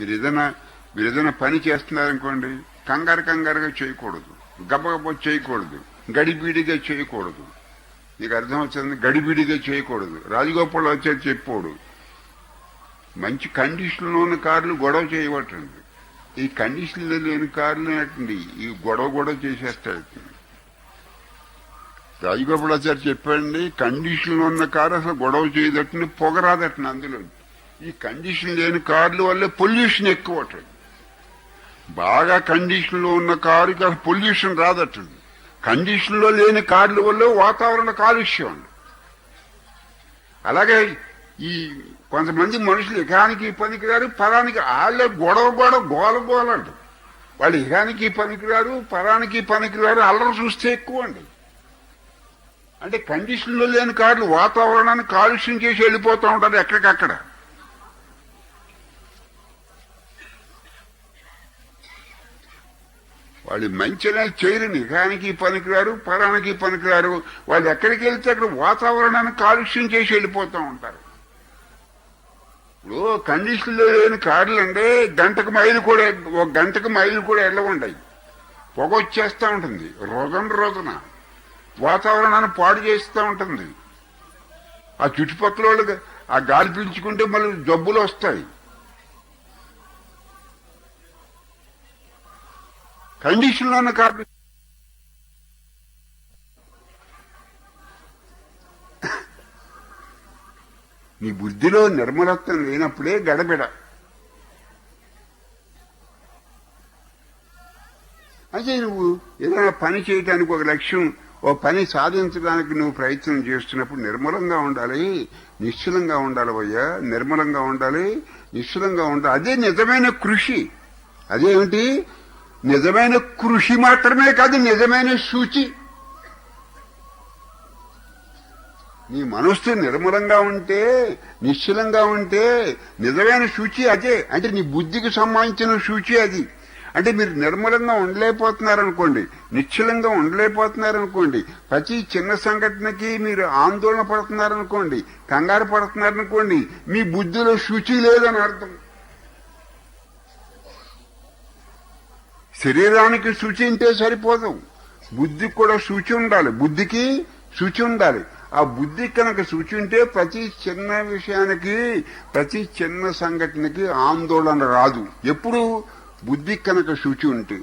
మీరు ఏదైనా మీరు ఏదైనా పని చేస్తున్నారనుకోండి కంగారు కంగారుగా చేయకూడదు. గబగబ చేయకూడదు. గడిబీడిగా చేయకూడదు. నీకు అర్థం వచ్చింది గడిబిడిగా చేయకూడదు. రాజగోపాల్ వచ్చేది చెప్పాడు మంచి కండిషన్లో ఉన్న కార్లు గొడవ చేయబట్టండి ఈ కండిషన్లో లేని కార్లు ఏంటండి? ఈ గొడవ గొడవ చేసేస్తాడు. రాజగోపాలాచారి చెప్పండి కండిషన్లో ఉన్న కారు అసలు గొడవ చేయదట్టని పొగరాదట్టని అందులో ఈ కండిషన్ లేని కార్ల వల్ల పొల్యూషన్ ఎక్కువ అవుతుంది బాగా కండిషన్లో ఉన్న కారుకి అసలు పొల్యూషన్ రాదట్టుంది కండిషన్లో లేని కార్ల వల్ల వాతావరణ కాలుష్యం. అలాగే ఈ కొంతమంది మనుషులు ఇకానికి పనికిరారు పరానికి వాళ్ళే గొడవ గొడవ గోల గోలండి. వాళ్ళు ఇకానికి పనికిరారు పరానికి పనికిరారు అల్లరి చూస్తే ఎక్కువ అండి అంటే కండిషన్లో లేని కార్లు వాతావరణాన్ని కాలుష్యం చేసి వెళ్ళిపోతూ ఉంటారు ఎక్కడికక్కడ. వాళ్ళు మంచిగా చేయరు నిఘానికి పనికిరారు పరానికి పనికిరారు. వాళ్ళు ఎక్కడికి వెళ్తే అక్కడ వాతావరణాన్ని కాలుష్యం చేసి వెళ్ళిపోతూ ఉంటారు. ఇప్పుడు కండిషన్లో లేని కార్లు అంటే గంటకు మైలు కూడా ఒక గంటకు మైలు కూడా వెళ్ళవండాయి పొగ వచ్చేస్తూ ఉంటుంది. రోజన రోజున వాతావరణాన్ని పాడు చేస్తూ ఉంటుంది. ఆ చుట్టుపక్కల వాళ్ళకి ఆ గాలి పీల్చుకుంటే మళ్ళీ జబ్బులు వస్తాయి. కండిషన్లో ఉన్న నీ బుద్ధిలో నిర్మలత్వం లేనప్పుడే గడబిడ. అయితే నువ్వు ఏదైనా పని చేయడానికి ఒక లక్ష్యం ఓ పని సాధించడానికి నువ్వు ప్రయత్నం చేస్తున్నప్పుడు నిర్మలంగా ఉండాలి నిశ్చలంగా ఉండాలి భయ్యా నిర్మలంగా ఉండాలి నిశ్చలంగా ఉండాలి. అదే నిజమైన కృషి. అదేమిటి? నిజమైన కృషి మాత్రమే కాదు నిజమైన శుచి నీ మనస్సు నిర్మలంగా ఉంటే నిశ్చలంగా ఉంటే నిజమైన శుచి అదే. అంటే నీ బుద్ధికి సంబంధించిన శుచి అది. అంటే మీరు నిర్మలంగా ఉండలేకపోతున్నారనుకోండి నిశ్చలంగా ఉండలేకపోతున్నారనుకోండి ప్రతి చిన్న సంఘటనకి మీరు ఆందోళన పడుతున్నారనుకోండి కంగారు పడుతున్నారనుకోండి మీ బుద్ధిలో శుచి లేదని అర్థం. శరీరానికి శుచి ఉంటే సరిపోదు. బుద్ధికి కూడా శుచి ఉండాలి. బుద్ధికి శుచి ఉండాలి. ఆ బుద్ధి కనుక శుచి ఉంటే ప్రతి చిన్న విషయానికి ప్రతి చిన్న సంఘటనకి ఆందోళన రాదు. ఎప్పుడు బుద్ధి కనుక శుచి ఉంటే.